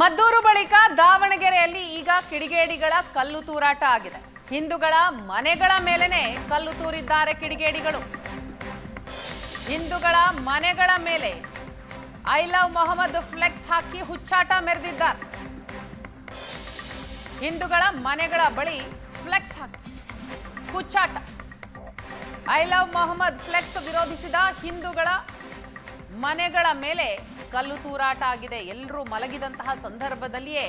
ಮದ್ದೂರು ಬಳಿಕ ದಾವಣಗೆರೆಯಲ್ಲಿ ಈಗ ಕಿಡಿಗೇಡಿಗಳ ಕಲ್ಲು ತೂರಾಟ ಆಗಿದೆ. ಹಿಂದೂಗಳ ಮನೆಗಳ ಮೇಲೆನೆ ಕಲ್ಲು ತೂರಿದ್ದಾರೆ ಕಿಡಿಗೇಡಿಗಳು. ಹಿಂದೂಗಳ ಮನೆಗಳ ಮೇಲೆ ಐ ಲವ್ ಮೊಹಮ್ಮದ್ ಫ್ಲೆಕ್ಸ್ ಹಾಕಿ ಹುಚ್ಚಾಟ ಮೆರೆದಿದ್ದಾರೆ. ಹಿಂದೂಗಳ ಮನೆಗಳ ಬಳಿ ಫ್ಲೆಕ್ಸ್ ಹಾಕಿ ಹುಚ್ಚಾಟ. ಐ ಲವ್ ಮೊಹಮ್ಮದ್ ಫ್ಲೆಕ್ಸ್ ವಿರೋಧಿಸಿದ ಹಿಂದೂಗಳ ಮನೆಗಳ ಮೇಲೆ ಕಲ್ಲು ತೂರಾಟ ಆಗಿದೆ. ಎಲ್ಲರೂ ಮಲಗಿದಂತಹ ಸಂದರ್ಭದಲ್ಲಿಯೇ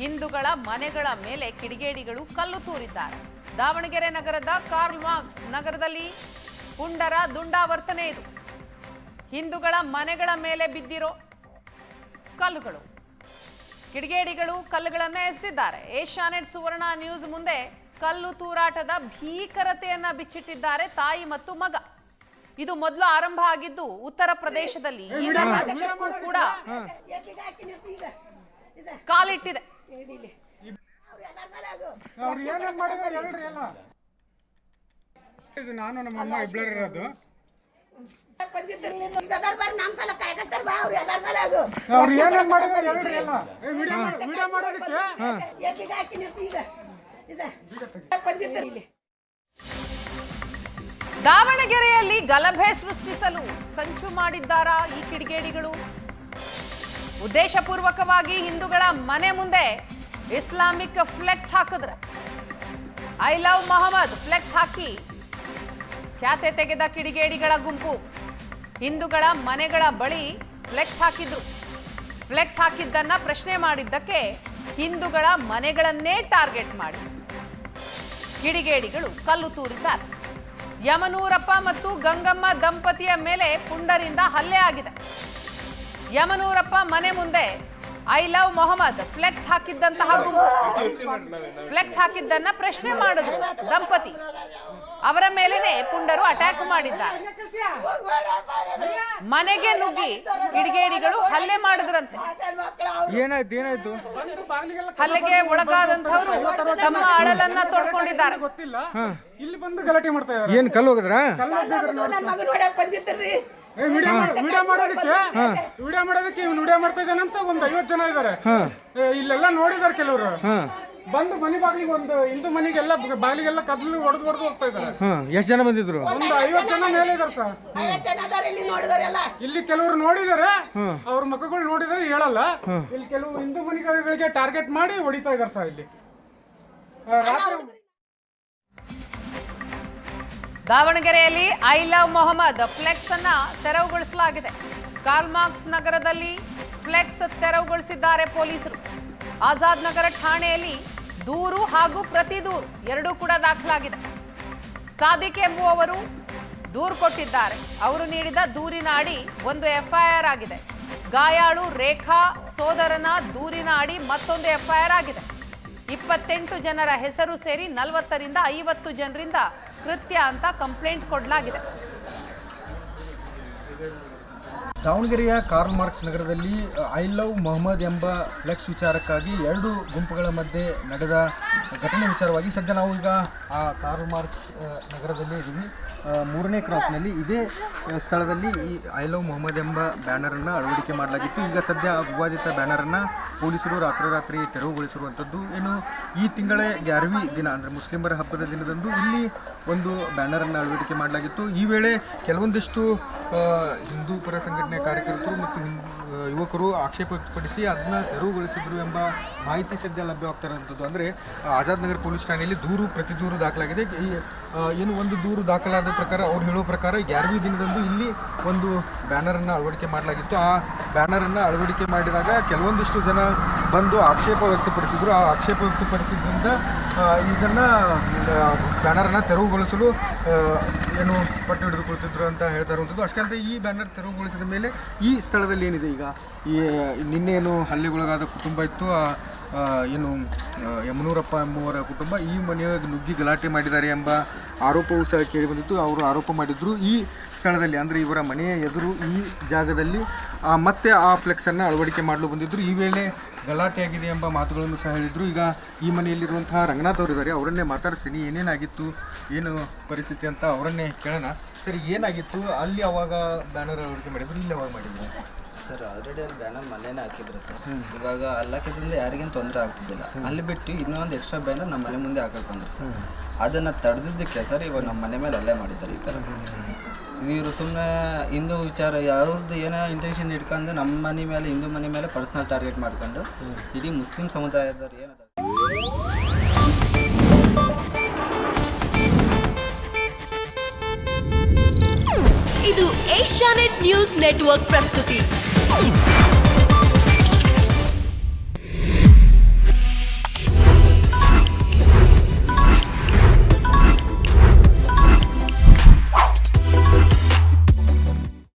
ಹಿಂದೂಗಳ ಮನೆಗಳ ಮೇಲೆ ಕಿಡಿಗೇಡಿಗಳು ಕಲ್ಲು ತೂರಿದ್ದಾರೆ. ದಾವಣಗೆರೆ ನಗರದ ಕಾರ್ಲ್ ಮಾರ್ಕ್ಸ್ ನಗರದಲ್ಲಿ ಪುಂಡರ ದುಂಡಾವರ್ತನೆ ಇದು. ಹಿಂದೂಗಳ ಮನೆಗಳ ಮೇಲೆ ಬಿದ್ದಿರೋ ಕಲ್ಲುಗಳು. ಕಿಡಿಗೇಡಿಗಳು ಕಲ್ಲುಗಳನ್ನ ಎಸೆದಿದ್ದಾರೆ. ಏಷ್ಯಾನೆಟ್ ಸುವರ್ಣ ನ್ಯೂಸ್ ಮುಂದೆ ಕಲ್ಲು ತೂರಾಟದ ಭೀಕರತೆಯನ್ನ ಬಿಚ್ಚಿಟ್ಟಿದ್ದಾರೆ ತಾಯಿ ಮತ್ತು ಮಗ. ಇದು ಮೊದಲು ಆರಂಭ ಆಗಿದ್ದು ಉತ್ತರ ಪ್ರದೇಶದಲ್ಲಿ. ಈಗ ರಾಜ್ಯಕ್ಕೂ ಕೂಡ ಕಾಲಿಟ್ಟಿದೆ. ನಾನು ನಮ್ಮ ಅಮ್ಮ ಇಬ್ಬರು ಇರೋದು. ಅವ್ರು ದಾವಣಗೆರೆಯಲ್ಲಿ ಗಲಭೆ ಸೃಷ್ಟಿಸಲು ಸಂಚು ಮಾಡಿದ್ದಾರಾ ಈ ಕಿಡಿಗೇಡಿಗಳು? ಉದ್ದೇಶಪೂರ್ವಕವಾಗಿ ಹಿಂದೂಗಳ ಮನೆ ಮುಂದೆ ಇಸ್ಲಾಮಿಕ್ ಫ್ಲೆಕ್ಸ್ ಹಾಕಿದ್ರೆ. ಐ ಲವ್ ಮೊಹಮ್ಮದ್ ಫ್ಲೆಕ್ಸ್ ಹಾಕಿ ಖ್ಯಾತೆ ತೆಗೆದ ಕಿಡಿಗೇಡಿಗಳ ಗುಂಪು. ಹಿಂದೂಗಳ ಮನೆಗಳ ಬಳಿ ಫ್ಲೆಕ್ಸ್ ಹಾಕಿದ್ರು. ಫ್ಲೆಕ್ಸ್ ಹಾಕಿದ್ದನ್ನ ಪ್ರಶ್ನೆ ಮಾಡಿದ್ದಕ್ಕೆ ಹಿಂದೂಗಳ ಮನೆಗಳನ್ನೇ ಟಾರ್ಗೆಟ್ ಮಾಡಿ. ಕಿಡಿಗೇಡಿಗಳು ಕಲ್ಲು ತೂರಿದ್ದಾರೆ. ಯಮನೂರಪ್ಪ ಮತ್ತು ಗಂಗಮ್ಮ ದಂಪತಿಯ ಮೇಲೆ ಪುಂಡರಿಂದ ಹಲ್ಲೆ ಆಗಿದೆ. ಯಮನೂರಪ್ಪ ಮನೆ ಮುಂದೆ ಐ ಲವ್ ಮೊಹಮ್ಮದ್ ಫ್ಲೆಕ್ಸ್ ಹಾಕಿದ್ದಂತಹ ಫ್ಲೆಕ್ಸ್ ಹಾಕಿದ್ದನ್ನ ಪ್ರಶ್ನೆ ಮಾಡಿದ್ರು ದಂಪತಿ. ಅವರ ಮೇಲೇನೆ ಪುಂಡರು ಅಟ್ಯಾಕ್ ಮಾಡಿದ್ದಾರೆ. ಮನೆಗೆ ನುಗ್ಗಿ ಕಿಡಿಗೇಡಿಗಳು ಹಲ್ಲೆ ಮಾಡಿದ್ರಂತೆ. ಏನಾಯ್ತು ಏನಾಯ್ತು? ಹಲ್ಲೆಗೆ ಒಳಗಾದಂತವರು ತಮ್ಮ ಅಳಲನ್ನ ತೋಡ್ಕೊಂಡಿದ್ದಾರೆ. ಗೊತ್ತಿಲ್ಲ. ಇಲ್ಲಿ ಬಂದು ಗಲಾಟೆ ಮಾಡ್ತಾ ಇದ್ದಾರೆ. ಏನ್ ಕಲ್ಲು ಹೋಗಿದ್ರ? ಏ, ವಿಡಿಯೋ ಮಾಡ್- ವಿಡಿಯೋ ಮಾಡೋದಕ್ಕೆ ವಿಡಿಯೋ ಮಾಡೋದಕ್ಕೆ ಇವ್ನು ವಿಡಿಯೋ ಮಾಡ್ತಾ ಇದ್ದಾನಂತ ಒಂದ್ ಐವತ್ ಜನ ಇದಾರೆ ಏ, ಇಲ್ಲೆಲ್ಲ ನೋಡಿದಾರೆ ಕೆಲವರು. ಬಂದು ಮನೆ ಬಾಗಿಲಿಗೆ ಒಂದು ಹಿಂದೂ ಮನೆಗೆಲ್ಲ ಬಾಗಿಲಿಗೆಲ್ಲ ಕದ್ಲು ಹೊಡೆದು ಹೊಡೆದು ಹೋಗ್ತಾ ಇದ್ದಾರೆ. ಎಷ್ಟು ಎಷ್ಟ್ ಜನ ಬಂದಿದ್ರು? ಒಂದು ಐವತ್ತು ಜನ ಮೇಲೆ ಇದಾರೆ ಸರ್. ಇಲ್ಲಿ ಕೆಲವರು ನೋಡಿದಾರೆ ಅವ್ರ ಮಕ್ಕಳು ನೋಡಿದ್ರೆ ಹೇಳಲ್ಲ. ಇಲ್ಲಿ ಕೆಲವು ಹಿಂದೂ ಮನೆಗಳಿಗೆ ಟಾರ್ಗೆಟ್ ಮಾಡಿ ಹೊಡಿತಾ ಇದಾರೆ ಸರ್ ಇಲ್ಲಿ. ರಾತ್ರಿ ದಾವಣಗೆರೆಯಲ್ಲಿ ಐ ಲವ್ ಮೊಹಮ್ಮದ್ ಫ್ಲೆಕ್ಸ್ ಅನ್ನ ತೆರವುಗೊಳಿಸಲಾಗಿದೆ. ಕಾರ್ಲ್ಮಾರ್ಕ್ಸ್ ನಗರದಲ್ಲಿ ಫ್ಲೆಕ್ಸ್ ತೆರವುಗೊಳಿಸಿದ್ದಾರೆ ಪೊಲೀಸರು. ಆಜಾದ್ ನಗರ ಠಾಣೆಯಲ್ಲಿ ದೂರು ಹಾಗೂ ಪ್ರತಿ ದೂರು ಎರಡೂ ಕೂಡ ದಾಖಲಾಗಿದೆ. ಸಾದಿಕ್ ಎಂಬುವವರು ದೂರು ಕೊಟ್ಟಿದ್ದಾರೆ. ಅವರು ನೀಡಿದ ದೂರಿನ ಅಡಿ ಒಂದು ಎಫ್ಐಆರ್ ಆಗಿದೆ. ಗಾಯಾಳು ರೇಖಾ ಸೋದರನ ದೂರಿನ ಅಡಿ ಮತ್ತೊಂದು ಎಫ್ಐಆರ್ ಆಗಿದೆ. ಇಪ್ಪತ್ತೆಂಟು ಜನರ ಹೆಸರು ಸೇರಿ ನಲವತ್ತರಿಂದ ಐವತ್ತು ಜನರಿಂದ ಕೃತ್ಯ ಅಂತ ಕಂಪ್ಲೇಂಟ್ ಕೊಡಲಾಗಿದೆ. ದಾವಣಗೆರೆಯ ಕಾರ್ಲ್ ಮಾರ್ಕ್ಸ್ ನಗರದಲ್ಲಿ, ಐ ಲವ್ ಮೊಹಮ್ಮದ್ ಎಂಬ ಫ್ಲೆಕ್ಸ್ ವಿಚಾರಕ್ಕಾಗಿ ಎರಡು ಗುಂಪುಗಳ ಮಧ್ಯೆ ನಡೆದ ಘಟನೆ ವಿಚಾರವಾಗಿ ಸದ್ಯ ನಾವು ಈಗ ಆ ಕಾರ್ಲ್ ಮಾರ್ಕ್ಸ್ ನಗರದಲ್ಲಿ ಇದ್ದೀವಿ ಮೂರನೇ ಕ್ರಾಸ್ನಲ್ಲಿ ಇದೇ ಸ್ಥಳದಲ್ಲಿ ಈ ಐ ಲವ್ ಮೊಹಮ್ಮದ್ ಎಂಬ ಬ್ಯಾನರನ್ನು ಅಳವಡಿಕೆ ಮಾಡಲಾಗಿತ್ತು. ಈಗ ಸದ್ಯ ಆ ವಿವಾದಿತ ಬ್ಯಾನರನ್ನು ಪೊಲೀಸರು ರಾತ್ರೋರಾತ್ರಿ ತೆರವುಗೊಳಿಸಿರುವಂಥದ್ದು. ಏನು, ಈ ತಿಂಗಳ ಗ್ಯಾರವಿ ದಿನ, ಅಂದರೆ ಮುಸ್ಲಿಮರ ಹಬ್ಬದ ದಿನದಂದು ಇಲ್ಲಿ ಒಂದು ಬ್ಯಾನರನ್ನು ಅಳವಡಿಕೆ ಮಾಡಲಾಗಿತ್ತು. ಈ ವೇಳೆ ಕೆಲವೊಂದಿಷ್ಟು ಹಿಂದೂ ಪರ ಸಂಘಟನೆ ಕಾರ್ಯಕರ್ತರು ಮತ್ತು ಯುವಕರು ಆಕ್ಷೇಪ ವ್ಯಕ್ತಪಡಿಸಿ ಅದನ್ನ ತೆರವುಗೊಳಿಸಿದ್ರು ಎಂಬ ಮಾಹಿತಿ ಸದ್ಯ ಲಭ್ಯವಾಗ್ತಾ ಇರುವಂಥದ್ದು. ಅಂದರೆ ಆಜಾದ್ ನಗರ್ ಪೊಲೀಸ್ ಠಾಣೆಯಲ್ಲಿ ದೂರು ಪ್ರತಿ ದೂರು ದಾಖಲಾಗಿದೆ. ಈ ಏನು ಒಂದು ದೂರು ದಾಖಲಾದ ಪ್ರಕಾರ, ಅವ್ರು ಹೇಳೋ ಪ್ರಕಾರ ಯಾರಿಗೂ ದಿನದಂದು ಇಲ್ಲಿ ಒಂದು ಬ್ಯಾನರನ್ನು ಅಳವಡಿಕೆ ಮಾಡಲಾಗಿತ್ತು. ಆ ಬ್ಯಾನರನ್ನು ಅಳವಡಿಕೆ ಮಾಡಿದಾಗ ಕೆಲವೊಂದಿಷ್ಟು ಜನ ಬಂದು ಆಕ್ಷೇಪ ವ್ಯಕ್ತಪಡಿಸಿದ್ರು. ಆ ಆಕ್ಷೇಪ ವ್ಯಕ್ತಪಡಿಸಿದ್ರಿಂದ ಇದನ್ನು ಬ್ಯಾನರನ್ನು ತೆರವುಗೊಳಿಸಲು ಏನು ಪಟ್ಟು ಹಿಡಿದುಕೊಳ್ತಿದ್ರು ಅಂತ ಹೇಳ್ತಾ ಇರುವಂಥದ್ದು. ಅಷ್ಟೇ ಅಂದರೆ ಈ ಬ್ಯಾನರ್ ತೆರವುಗೊಳಿಸಿದ ಮೇಲೆ ಈ ಸ್ಥಳದಲ್ಲಿ ಏನಿದೆ ಈಗ? ಈ ನಿನ್ನೇನು ಹಲ್ಲೆಗೊಳಗಾದ ಕುಟುಂಬ ಇತ್ತು. ಆ ಏನು ಯಮನೂರಪ್ಪ ಎಂಬುವರ ಕುಟುಂಬ ಈ ಮನೆಯ ನುಗ್ಗಿ ಗಲಾಟೆ ಮಾಡಿದ್ದಾರೆ ಎಂಬ ಆರೋಪವೂ ಸಹ ಕೇಳಿ ಬಂದಿತ್ತು. ಅವರು ಆರೋಪ ಮಾಡಿದ್ರು, ಈ ಸ್ಥಳದಲ್ಲಿ, ಅಂದರೆ ಇವರ ಮನೆಯ ಎದುರು ಈ ಜಾಗದಲ್ಲಿ ಮತ್ತೆ ಆ ಫ್ಲೆಕ್ಸನ್ನು ಅಳವಡಿಕೆ ಮಾಡಲು ಬಂದಿದ್ದರು ಈ ವೇಳೆ ಗಲಾಟೆ ಆಗಿದೆ ಎಂಬ ಮಾತುಗಳನ್ನು ಸಹ ಹೇಳಿದರು. ಈಗ ಈ ಮನೆಯಲ್ಲಿರುವಂತಹ ರಂಗನಾಥ್ ಅವರಿದ್ದಾರೆ ಅವರನ್ನೇ ಮಾತಾಡಿಸ್ತೀನಿ ಏನೇನಾಗಿತ್ತು ಏನು ಪರಿಸ್ಥಿತಿ ಅಂತ ಅವರನ್ನೇ ಕೇಳೋಣ. ಸರ್ ಏನಾಗಿತ್ತು? ಅಲ್ಲಿ ಅವಾಗ ಬ್ಯಾನರ್ ಅಳವಡಿಕೆ ಮಾಡಿದ್ರು ಇಲ್ಲಿ ಅವಾಗ ಮಾಡಿದ್ರು? ಸರ್ ಆಲ್ರೆಡಿ ಅಲ್ಲಿ ಬ್ಯಾನರ್ ಮನೇನೆ ಹಾಕಿದ್ರು ಸರ್. ಇವಾಗ ಅಲ್ಲಿ ಹಾಕಿದ್ರಿಂದ ಯಾರಿಗೇನು ತೊಂದರೆ ಆಗ್ತಿದ್ದಿಲ್ಲ. ಅಲ್ಲಿ ಬಿಟ್ಟು ಇನ್ನೊಂದು ಎಕ್ಸ್ಟ್ರಾ ಬ್ಯಾನರ್ ನಮ್ಮ ಮನೆ ಮುಂದೆ ಹಾಕಕ್ಕೆ ಬಂದ್ರು ಸರ್. ಅದನ್ನು ತಡೆದಿದ್ದಕ್ಕೆ ಸರ್ ಇವಾಗ ನಮ್ಮ ಮನೆ ಮೇಲೆ ಅಲ್ಲೇ ಮಾಡಿದ್ದಾರೆ ಈ ಥರ ಇವರು ಸುಮ್ಮನೆ ಹಿಂದೂ ವಿಚಾರ ಯಾವ್ದು ಏನೋ ಇಂಟೆನ್ಷನ್ ಇಟ್ಕೊಂಡು ನಮ್ಮ ಮನೆ ಮೇಲೆ ಹಿಂದೂ ಮನೆ ಮೇಲೆ ಪರ್ಸ್ನಲ್ ಟಾರ್ಗೆಟ್ ಮಾಡ್ಕೊಂಡು ಇಡೀ ಮುಸ್ಲಿಂ ಸಮುದಾಯದವ್ರು ಏನದ ಇದು ಏಷ್ಯಾನೆಟ್ ನ್ಯೂಸ್ ನೆಟ್ವರ್ಕ್ ಪ್ರಸ್ತುತಿ.